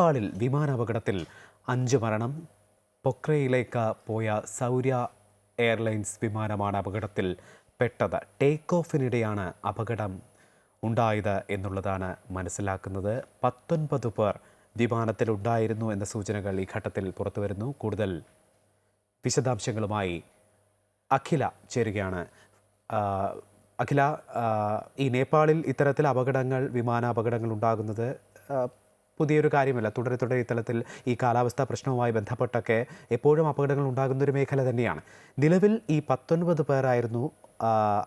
നേപ്പാളിൽ വിമാനാപകടത്തിൽ അഞ്ച് മരണം. പൊക്രയിലേക്ക് പോയ സൗര്യ എയർലൈൻസ് വിമാനമാണ് അപകടത്തിൽ പെട്ടത്. ടേക്ക് ഓഫിനിടെയാണ് അപകടം ഉണ്ടായത് എന്നുള്ളതാണ് മനസ്സിലാക്കുന്നത്. പത്തൊൻപത് പേർ വിമാനത്തിലുണ്ടായിരുന്നു എന്ന സൂചനകൾ ഈ ഘട്ടത്തിൽ പുറത്തുവരുന്നു. കൂടുതൽ വിശദാംശങ്ങളുമായി അഖില ചേരുകയാണ്. അഖില ഈ നേപ്പാളിൽ ഇത്തരത്തിൽ അപകടങ്ങൾ വിമാനാപകടങ്ങൾ ഉണ്ടാകുന്നത് പുതിയൊരു കാര്യമല്ല. തുടരെ തുടരെ ഇത്തരത്തിൽ ഈ കാലാവസ്ഥാ പ്രശ്നവുമായി ബന്ധപ്പെട്ടൊക്കെ എപ്പോഴും അപകടങ്ങൾ ഉണ്ടാകുന്ന ഒരു മേഖല തന്നെയാണ്. നിലവിൽ ഈ പത്തൊൻപത് പേരായിരുന്നു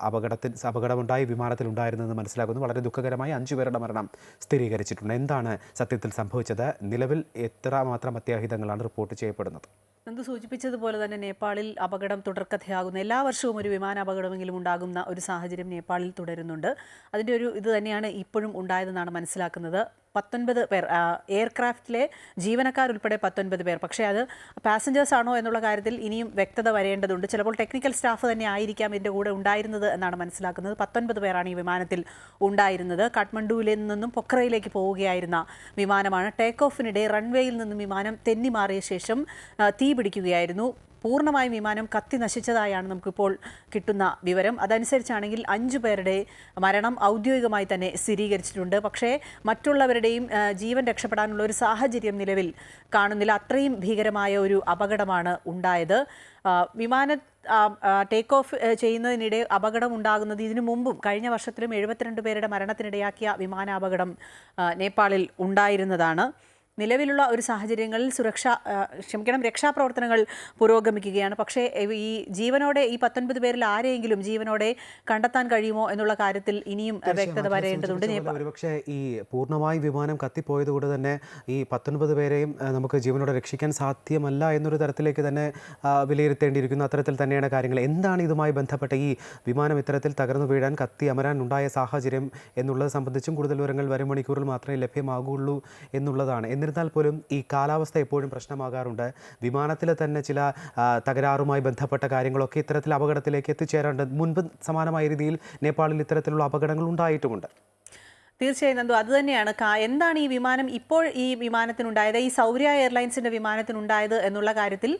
അപകടത്തിൽ അപകടമുണ്ടായി വിമാനത്തിൽ ഉണ്ടായിരുന്നെന്ന് മനസ്സിലാക്കുന്നു. വളരെ ദുഃഖകരമായി അഞ്ചു പേരുടെ മരണം സ്ഥിരീകരിച്ചിട്ടുണ്ട്. എന്താണ് സത്യത്തിൽ സംഭവിച്ചത്? നിലവിൽ എത്ര മാത്രം അത്യാഹിതങ്ങളാണ് റിപ്പോർട്ട് ചെയ്യപ്പെടുന്നത്? നന്ദു സൂചിപ്പിച്ചതുപോലെ തന്നെ നേപ്പാളിൽ അപകടം തുടർക്കഥയാകുന്ന എല്ലാ വർഷവും ഒരു വിമാന അപകടമെങ്കിലും ഉണ്ടാകുന്ന ഒരു സാഹചര്യം നേപ്പാളിൽ തുടരുന്നുണ്ട്. അതിന്റെ ഒരു ഇത് തന്നെയാണ് ഇപ്പോഴും ഉണ്ടായതെന്നാണ് മനസ്സിലാക്കുന്നത്. പത്തൊൻപത് പേർ എയർക്രാഫ്റ്റിലെ എയർക്രാഫ്റ്റിലെ ജീവനക്കാരുൾപ്പെടെ പത്തൊൻപത് പേർ. പക്ഷേ അത് പാസഞ്ചേഴ്സ് ആണോ എന്നുള്ള കാര്യത്തിൽ ഇനിയും വ്യക്തത വരേണ്ടതുണ്ട്. ചിലപ്പോൾ ടെക്നിക്കൽ സ്റ്റാഫ് തന്നെ ആയിരിക്കാം ഇതിന്റെ കൂടെ ഉണ്ടായിരുന്നത് എന്നാണ് മനസ്സിലാക്കുന്നത്. പത്തൊൻപത് പേരാണ് ഈ വിമാനത്തിൽ ഉണ്ടായിരുന്നത്. കാഠ്മണ്ഡുവിൽ നിന്നും പൊക്രയിലേക്ക് പോവുകയായിരുന്ന വിമാനമാണ്. ടേക്ക് ഓഫിനിടെ റൺവേയിൽ നിന്നും വിമാനം തെന്നി മാറിയ ശേഷം തീ പിടിക്കുകയായിരുന്നു പൂർണമായും വിമാനം കത്തി നശിച്ചതായാണ് നമുക്കിപ്പോൾ കിട്ടുന്ന വിവരം അതനുസരിച്ചാണെങ്കിൽ അഞ്ചു പേരുടെ മരണം ഔദ്യോഗികമായി തന്നെ സ്ഥിരീകരിച്ചിട്ടുണ്ട് പക്ഷേ മറ്റുള്ളവരുടെയും ജീവൻ രക്ഷപ്പെടാനുള്ള ഒരു സാഹചര്യം നിലവിൽ കാണുന്നില്ല അത്രയും ഭീകരമായ ഒരു അപകടമാണ് ഉണ്ടായത് വിമാന ടേക്ക് ഓഫ് ചെയ്യുന്നതിനിടെ അപകടം ഉണ്ടാകുന്നത് ഇതിനു മുമ്പും കഴിഞ്ഞ വർഷത്തിലും എഴുപത്തിരണ്ട് പേരുടെ മരണത്തിനിടയാക്കിയ വിമാനാപകടം നേപ്പാളിൽ ഉണ്ടായിരുന്നതാണ് നിലവിലുള്ള ഒരു സാഹചര്യങ്ങളിൽ സുരക്ഷ ക്ഷമിക്കണം രക്ഷാപ്രവർത്തനങ്ങൾ പുരോഗമിക്കുകയാണ്. പക്ഷേ ഈ ജീവനോടെ ഈ പത്തൊൻപത് പേരിൽ ആരെയെങ്കിലും ജീവനോടെ കണ്ടെത്താൻ കഴിയുമോ എന്നുള്ള കാര്യത്തിൽ ഇനിയും വ്യക്തത വരേണ്ടതുണ്ട്. ഒരുപക്ഷെ ഈ പൂർണമായി വിമാനം കത്തിപ്പോയതുകൊണ്ട് തന്നെ ഈ പത്തൊൻപത് പേരെയും നമുക്ക് ജീവനോടെ രക്ഷിക്കാൻ സാധ്യമല്ല എന്നൊരു തരത്തിലേക്ക് തന്നെ വിലയിരുത്തേണ്ടിയിരിക്കുന്നു. അത്തരത്തിൽ തന്നെയാണ് കാര്യങ്ങൾ. എന്താണ് ഇതുമായി ബന്ധപ്പെട്ട ഈ വിമാനം ഇത്തരത്തിൽ തകർന്നു വീഴാൻ കത്തി അമരാൻ ഉണ്ടായ സാഹചര്യം എന്നുള്ളത് സംബന്ധിച്ചും കൂടുതൽ വിവരങ്ങൾ വരും മണിക്കൂറിൽ മാത്രമേ ലഭ്യമാകുള്ളൂ എന്നുള്ളതാണ്. എന്നിരുന്നാൽ പോലും ഈ കാലാവസ്ഥ എപ്പോഴും പ്രശ്നമാകാറുണ്ട്. വിമാനത്തിൽ തന്നെ ചില തകരാറുമായി ബന്ധപ്പെട്ട കാര്യങ്ങളൊക്കെ ഇത്തരത്തിൽ അപകടത്തിലേക്ക് എത്തിച്ചേരാറുണ്ട്. മുൻപ് സമാനമായ രീതിയിൽ നേപ്പാളിൽ ഇത്തരത്തിലുള്ള അപകടങ്ങൾ ഉണ്ടായിട്ടുമുണ്ട്. തീർച്ചയായും നന്ദു അത് തന്നെയാണ്. എന്താണ് ഈ വിമാനം ഇപ്പോൾ ഈ വിമാനത്തിനുണ്ടായത് ഈ സൗര്യ എയർലൈൻസിന്റെ വിമാനത്തിനുണ്ടായത് എന്നുള്ള കാര്യത്തിൽ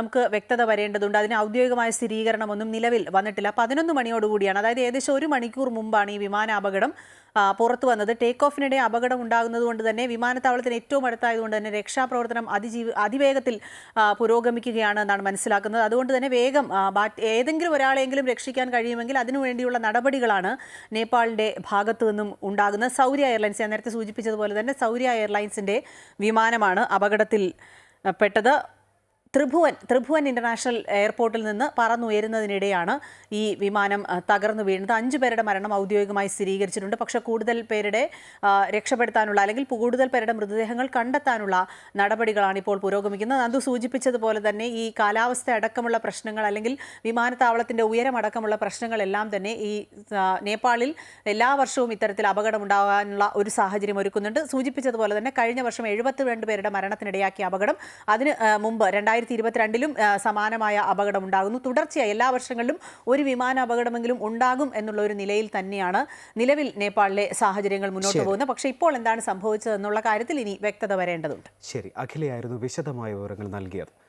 നമുക്ക് വ്യക്തത വരേണ്ടതുണ്ട്. അതിന് ഔദ്യോഗികമായ സ്ഥിരീകരണമൊന്നും നിലവിൽ വന്നിട്ടില്ല. പതിനൊന്ന് മണിയോടുകൂടിയാണ് അതായത് ഏകദേശം ഒരു മണിക്കൂർ മുമ്പാണ് ഈ വിമാന അപകടം പുറത്തു വന്നത്. ടേക്ക് ഓഫിനിടെ അപകടം ഉണ്ടാകുന്നത് കൊണ്ട് തന്നെ വിമാനത്താവളത്തിന് ഏറ്റവും അടുത്തായതുകൊണ്ട് തന്നെ രക്ഷാപ്രവർത്തനം അതിജീവ അതിവേഗത്തിൽ പുരോഗമിക്കുകയാണ് എന്നാണ് മനസ്സിലാക്കുന്നത്. അതുകൊണ്ട് തന്നെ വേഗം ഏതെങ്കിലും ഒരാളെങ്കിലും രക്ഷിക്കാൻ കഴിയുമെങ്കിൽ അതിനുവേണ്ടിയുള്ള നടപടികളാണ് നേപ്പാളിന്റെ ഭാഗത്തു നിന്നും ഉണ്ടാകുന്നത്. സൗര്യ എയർലൈൻസ് ഞാൻ നേരത്തെ സൂചിപ്പിച്ചതുപോലെ തന്നെ സൗര്യ എയർലൈൻസിന്റെ വിമാനമാണ് അപകടത്തിൽ പെട്ടത് ത്രിഭുവൻ ത്രിഭുവൻ ഇന്റർനാഷണൽ എയർപോർട്ടിൽ നിന്ന് പറന്നുയരുന്നതിനിടെയാണ് ഈ വിമാനം തകർന്നു വീഴുന്നത്. അഞ്ചു പേരുടെ മരണം ഔദ്യോഗികമായി സ്ഥിരീകരിച്ചിട്ടുണ്ട്. പക്ഷേ കൂടുതൽ പേരുടെ രക്ഷപ്പെടുത്താനുള്ള അല്ലെങ്കിൽ കൂടുതൽ പേരുടെ മൃതദേഹങ്ങൾ കണ്ടെത്താനുള്ള നടപടികളാണ് ഇപ്പോൾ പുരോഗമിക്കുന്നത്. അത് സൂചിപ്പിച്ചതുപോലെ തന്നെ ഈ കാലാവസ്ഥ അടക്കമുള്ള പ്രശ്നങ്ങൾ അല്ലെങ്കിൽ വിമാനത്താവളത്തിന്റെ ഉയരമടക്കമുള്ള പ്രശ്നങ്ങളെല്ലാം തന്നെ ഈ നേപ്പാളിൽ എല്ലാ വർഷവും ഇത്തരത്തിൽ അപകടം ഉണ്ടാകാനുള്ള ഒരു സാഹചര്യം ഒരുക്കുന്നുണ്ട്. സൂചിപ്പിച്ചതുപോലെ തന്നെ കഴിഞ്ഞ വർഷം എഴുപത്തിരണ്ട് പേരുടെ മരണത്തിനിടയാക്കിയ അപകടം. അതിന് മുമ്പ് രണ്ടായിരത്തി ഇരുപത്തിരണ്ടിലും ആ, സമാനമായ അപകടം ഉണ്ടാകുന്നു തുടർച്ചയായി എല്ലാ വർഷങ്ങളിലും ഒരു വിമാന അപകടമെങ്കിലും ഉണ്ടാകും എന്നുള്ള ഒരു നിലയിൽ തന്നെയാണ് നിലവിൽ നേപ്പാളിലെ സാഹചര്യങ്ങൾ മുന്നോട്ട് പോകുന്നത്. പക്ഷേ ഇപ്പോൾ എന്താണ് സംഭവിച്ചതെന്നുള്ള കാര്യത്തിൽ ഇനി വ്യക്തത വരേണ്ടതുണ്ട്. ശരി. അഖിലയായിരുന്നു വിശദമായ വിവരങ്ങൾ നൽകിയത്.